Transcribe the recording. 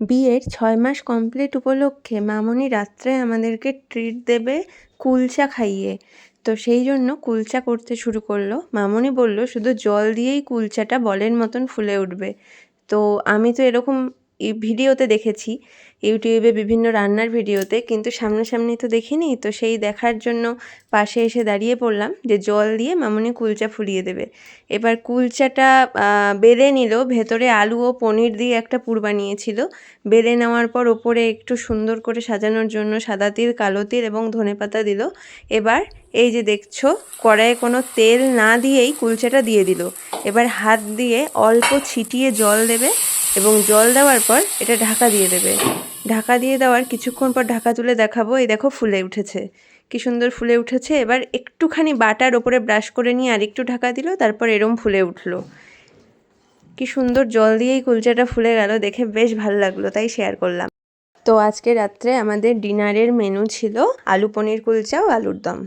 বিয়ের ছয় মাস কমপ্লিট উপলক্ষে মামনি রাত্রে আমাদেরকে ট্রিট দেবে কুলচা খাইয়ে। তো সেই জন্য কুলচা করতে শুরু করল। মামনি বলল, শুধু জল দিয়েই কুলচাটা বলের মতন ফুলে উঠবে। তো আমি তো এরকম ভিডিওতে দেখেছি, ইউটিউবে বিভিন্ন রান্নার ভিডিওতে, কিন্তু সামনাসামনি তো দেখিনি। তো সেই দেখার জন্য পাশে এসে দাঁড়িয়ে পড়লাম যে জল দিয়ে মামনি কুলচা ফুলিয়ে দেবে। এবার কুলচাটা বেলে নিল, ভেতরে আলু ও পনির দিয়ে একটা পুর বানিয়েছিল। বেলে নেওয়ার পর ওপরে একটু সুন্দর করে সাজানোর জন্য সাদা তিল, কালো তিল এবং ধনেপাতা দিল। এবার এই যে দেখছ, কড়াইয়ে কোনো তেল না দিয়েই কুলচাটা দিয়ে দিল। এবার হাত দিয়ে অল্প ছিটিয়ে জল দেবে। এবং জল দেওয়ার পর এটা ঢাকা দিয়ে দেবে। ঢাকা দিয়ে দেওয়ার কিছুক্ষণ পর ঢাকা তুলে দেখাবো। এই দেখো ফুলে উঠেছে। কি সুন্দর ফুলে উঠেছে। এবার একটুখানি বাটার ওপরে ব্রাশ করে নিয়ে আরেকটু ঢাকা দিল, তারপর এরম ফুলে উঠল। কি সুন্দর জল দিয়েই কুলচাটা ফুলে গেল। দেখে বেশ ভালো লাগল, তাই শেয়ার করলাম। তো আজকে রাত্রে আমাদের ডিনারের মেনু ছিল আলু পনির কুলচা ও আলুর দম।